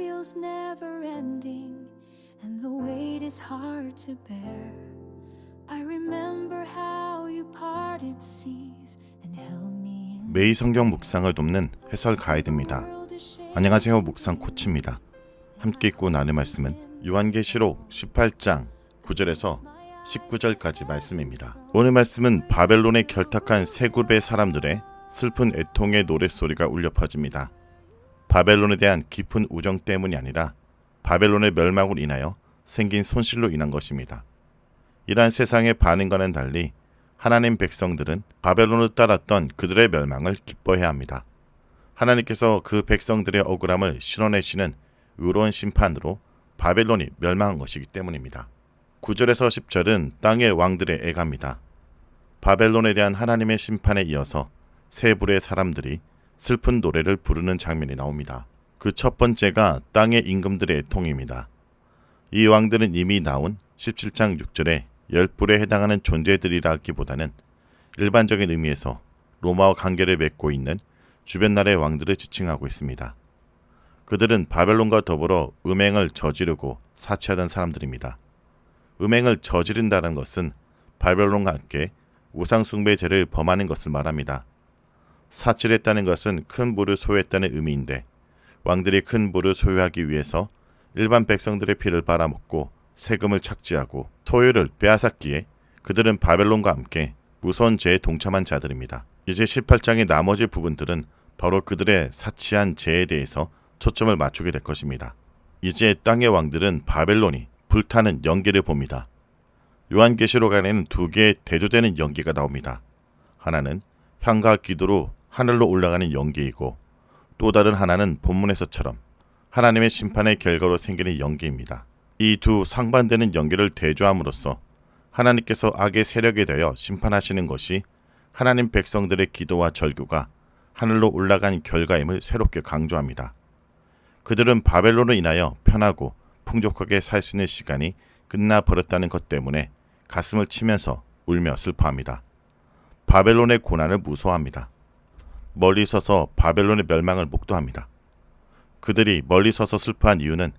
feels never ending, and the weight is hard to bear. I remember how you parted seas and held me in 매일 성경 묵상을 돕는 해설 가이드입니다. 안녕하세요. 묵상 코치입니다. 함께 읽고 나눌 말씀은 요한계시록 18장 9절에서 19절까지 말씀입니다. 오늘 말씀은 바벨론에 결탁한 세 그룹의 사람들의 슬픈 애통의 노랫소리가 울려 퍼집니다. 바벨론에 대한 깊은 우정 때문이 아니라 바벨론의 멸망으로 인하여 생긴 손실로 인한 것입니다. 이러한 세상의 반응과는 달리 하나님 백성들은 바벨론을 따랐던 그들의 멸망을 기뻐해야 합니다. 하나님께서 그 백성들의 억울함을 실어내시는 의로운 심판으로 바벨론이 멸망한 것이기 때문입니다. 9절에서 10절은 땅의 왕들의 애가입니다. 바벨론에 대한 하나님의 심판에 이어서 세 부류의 사람들이 슬픈 노래를 부르는 장면이 나옵니다. 그 첫 번째가 땅의 임금들의 애통입니다. 이 왕들은 이미 나온 17장 6절에 열 뿔에 해당하는 존재들이라기보다는 일반적인 의미에서 로마와 관계를 맺고 있는 주변 나라의 왕들을 지칭하고 있습니다. 그들은 바벨론과 더불어 음행을 저지르고 사치하던 사람들입니다. 음행을 저지른다는 것은 바벨론과 함께 우상숭배 죄를 범하는 것을 말합니다. 사치를 했다는 것은 큰 부를 소유했다는 의미인데 왕들이 큰 부를 소유하기 위해서 일반 백성들의 피를 빨아먹고 세금을 착지하고 소유를 빼앗았기에 그들은 바벨론과 함께 무서운 죄에 동참한 자들입니다. 이제 18장의 나머지 부분들은 바로 그들의 사치한 죄에 대해서 초점을 맞추게 될 것입니다. 이제 땅의 왕들은 바벨론이 불타는 연기를 봅니다. 요한계시록 안에는 두 개의 대조되는 연기가 나옵니다. 하나는 향과 기도로 하늘로 올라가는 연기이고 또 다른 하나는 본문에서처럼 하나님의 심판의 결과로 생기는 연기입니다. 이 두 상반되는 연기를 대조함으로써 하나님께서 악의 세력에 대하여 심판하시는 것이 하나님 백성들의 기도와 절규가 하늘로 올라간 결과임을 새롭게 강조합니다. 그들은 바벨론으로 인하여 편하고 풍족하게 살 수 있는 시간이 끝나 버렸다는 것 때문에 가슴을 치면서 울며 슬퍼합니다. 바벨론의 고난을 무서워합니다. 멀리 서서 바벨론의 멸망을 목도합니다. 그들이 멀리 서서 슬퍼한 이유는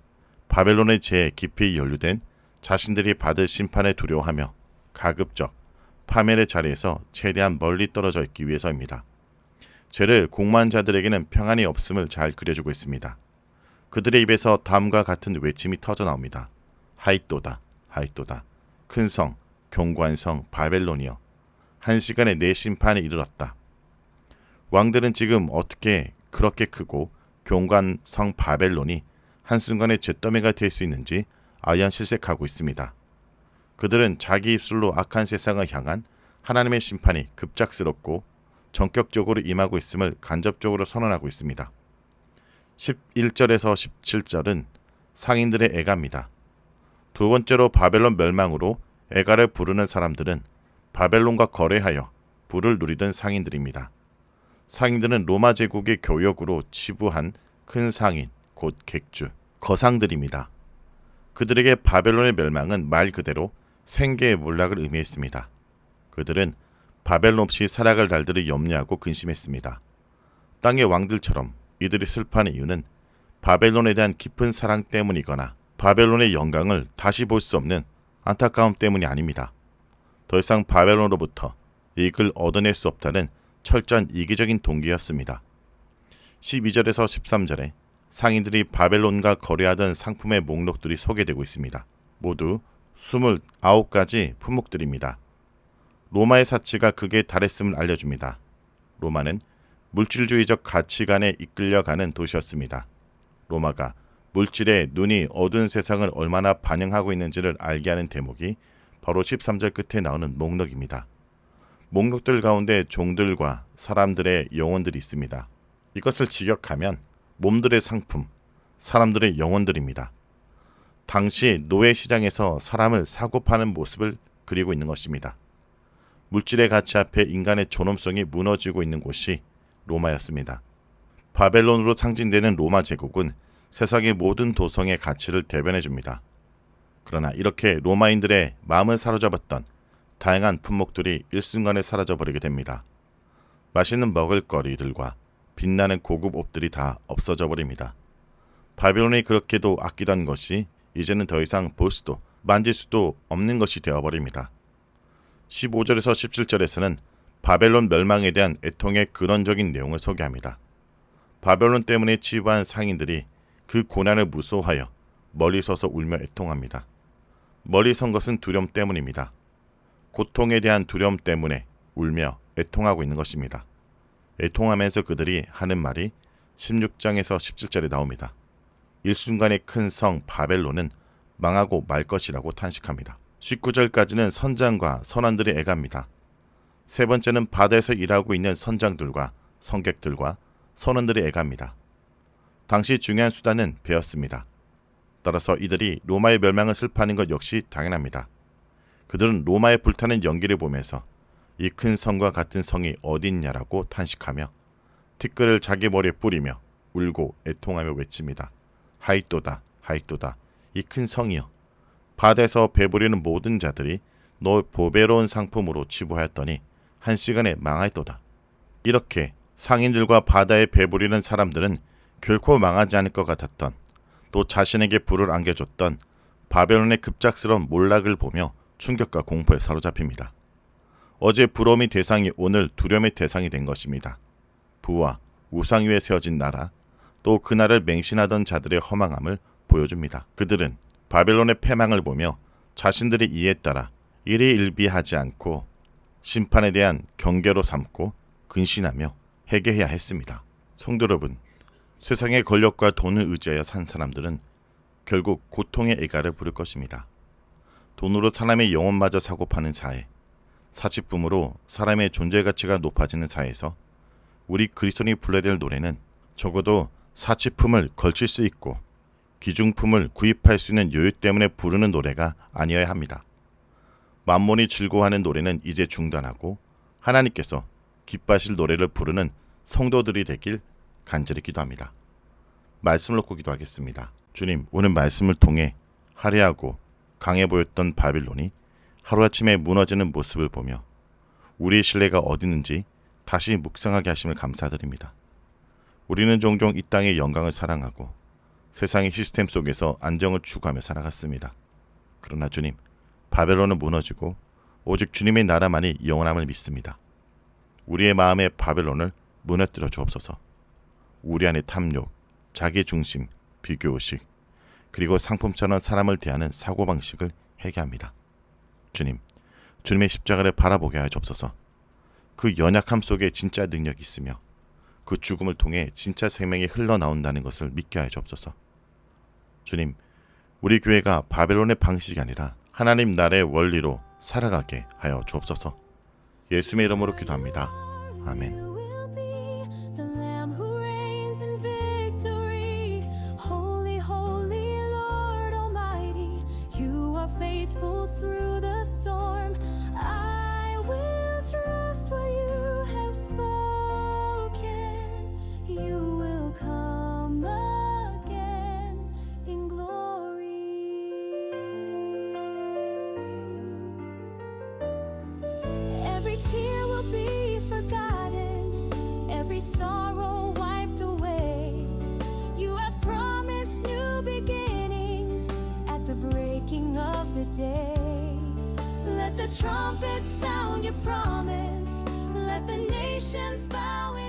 바벨론의 죄에 깊이 연루된 자신들이 받을 심판에 두려워하며 가급적 파멸의 자리에서 최대한 멀리 떨어져 있기 위해서입니다. 죄를 공모한 자들에게는 평안이 없음을 잘 그려주고 있습니다. 그들의 입에서 다음과 같은 외침이 터져 나옵니다. 하이또다, 하이또다. 큰 성, 견고한 성 바벨론이여. 한 시간에 내 심판에 이르렀다. 왕들은 지금 어떻게 그렇게 크고 견고한 성 바벨론이 한순간에 잿더미가 될 수 있는지 아연실색하고 있습니다. 그들은 자기 입술로 악한 세상을 향한 하나님의 심판이 급작스럽고 전격적으로 임하고 있음을 간접적으로 선언하고 있습니다. 11절에서 17절은 상인들의 애가입니다. 두 번째로 바벨론 멸망으로 애가를 부르는 사람들은 바벨론과 거래하여 부를 누리던 상인들입니다. 상인들은 로마 제국의 교역으로 치부한 큰 상인, 곧 객주, 거상들입니다. 그들에게 바벨론의 멸망은 말 그대로 생계의 몰락을 의미했습니다. 그들은 바벨론 없이 살아갈 날들을 염려하고 근심했습니다. 땅의 왕들처럼 이들이 슬퍼하는 이유는 바벨론에 대한 깊은 사랑 때문이거나 바벨론의 영광을 다시 볼 수 없는 안타까움 때문이 아닙니다. 더 이상 바벨론으로부터 이익을 얻어낼 수 없다는 철저한 이기적인 동기였습니다. 12절에서 13절에 상인들이 바벨론과 거래하던 상품의 목록들이 소개되고 있습니다. 모두 29가지 품목들입니다. 로마의 사치가 극에 달했음을 알려줍니다. 로마는 물질주의적 가치관에 이끌려가는 도시였습니다. 로마가 물질에 눈이 어두운 세상을 얼마나 반영하고 있는지를 알게 하는 대목이 바로 13절 끝에 나오는 목록입니다. 목록들 가운데 종들과 사람들의 영혼들이 있습니다. 이것을 직역하면 몸들의 상품, 사람들의 영혼들입니다. 당시 노예 시장에서 사람을 사고 파는 모습을 그리고 있는 것입니다. 물질의 가치 앞에 인간의 존엄성이 무너지고 있는 곳이 로마였습니다. 바벨론으로 상징되는 로마 제국은 세상의 모든 도성의 가치를 대변해 줍니다. 그러나 이렇게 로마인들의 마음을 사로잡았던 다양한 품목들이 일순간에 사라져 버리게 됩니다. 맛있는 먹을거리들과 빛나는 고급 옷들이 다 없어져 버립니다. 바벨론이 그렇게도 아끼던 것이 이제는 더 이상 볼 수도 만질 수도 없는 것이 되어버립니다. 15절에서 17절에서는 바벨론 멸망에 대한 애통의 근원적인 내용을 소개합니다. 바벨론 때문에 치부한 상인들이 그 고난을 무서워하여 멀리 서서 울며 애통합니다. 멀리 선 것은 두려움 때문입니다. 고통에 대한 두려움 때문에 울며 애통하고 있는 것입니다. 애통하면서 그들이 하는 말이 16장에서 17절에 나옵니다. 일순간의 큰 성 바벨론은 망하고 말 것이라고 탄식합니다. 19절까지는 선장과 선원들이 애갑니다. 세 번째는 바다에서 일하고 있는 선장들과 성객들과 선원들이 애갑니다. 당시 중요한 수단은 배였습니다. 따라서 이들이 로마의 멸망을 슬퍼하는 것 역시 당연합니다. 그들은 로마의 불타는 연기를 보면서 이 큰 성과 같은 성이 어디 있냐라고 탄식하며 티끌을 자기 머리에 뿌리며 울고 애통하며 외칩니다. 하이또다, 하이또다, 이 큰 성이여. 바다에서 배부리는 모든 자들이 너 보배로운 상품으로 치부하였더니 한 시간에 망하였도다. 이렇게 상인들과 바다에 배부리는 사람들은 결코 망하지 않을 것 같았던 또 자신에게 불을 안겨줬던 바벨론의 급작스러운 몰락을 보며 충격과 공포에 사로잡힙니다. 어제 부러움이 대상이 오늘 두려움의 대상이 된 것입니다. 부와 우상 위에 세워진 나라, 또 그날을 맹신하던 자들의 허망함을 보여줍니다. 그들은 바벨론의 패망을 보며 자신들의 이에 따라 일희일비하지 않고 심판에 대한 경계로 삼고 근신하며 회개해야 했습니다. 성도 여러분, 세상의 권력과 돈을 의지하여 산 사람들은 결국 고통의 애가를 부를 것입니다. 돈으로 사람의 영혼마저 사고 파는 사회, 사치품으로 사람의 존재 가치가 높아지는 사회에서 우리 그리스도인이 불러야 될 노래는 적어도 사치품을 걸칠 수 있고 기중품을 구입할 수 있는 여유 때문에 부르는 노래가 아니어야 합니다. 만몬이 즐거워하는 노래는 이제 중단하고 하나님께서 기뻐하실 노래를 부르는 성도들이 되길 간절히 기도합니다. 말씀을 놓고 기도하겠습니다. 주님, 오늘 말씀을 통해 화려하고 강해 보였던 바빌론이 하루아침에 무너지는 모습을 보며 우리의 신뢰가 어디 있는지 다시 묵상하게 하심을 감사드립니다. 우리는 종종 이 땅의 영광을 사랑하고 세상의 시스템 속에서 안정을 추구하며 살아갔습니다. 그러나 주님, 바벨론은 무너지고 오직 주님의 나라만이 영원함을 믿습니다. 우리의 마음의 바벨론을 무너뜨려 주옵소서. 우리 안의 탐욕, 자기 중심, 비교의식, 그리고 상품처럼 사람을 대하는 사고방식을 해결합니다. 주님, 주님의 십자가를 바라보게 하여 주옵소서. 그 연약함 속에 진짜 능력이 있으며 그 죽음을 통해 진짜 생명이 흘러나온다는 것을 믿게 하여 주옵소서. 주님, 우리 교회가 바벨론의 방식이 아니라 하나님 나라의 원리로 살아가게 하여 주옵소서. 예수님의 이름으로 기도합니다. 아멘. Sorrow wiped away. You have promised new beginnings at the breaking of the day. Let the trumpet sound your promise, let the nations bow.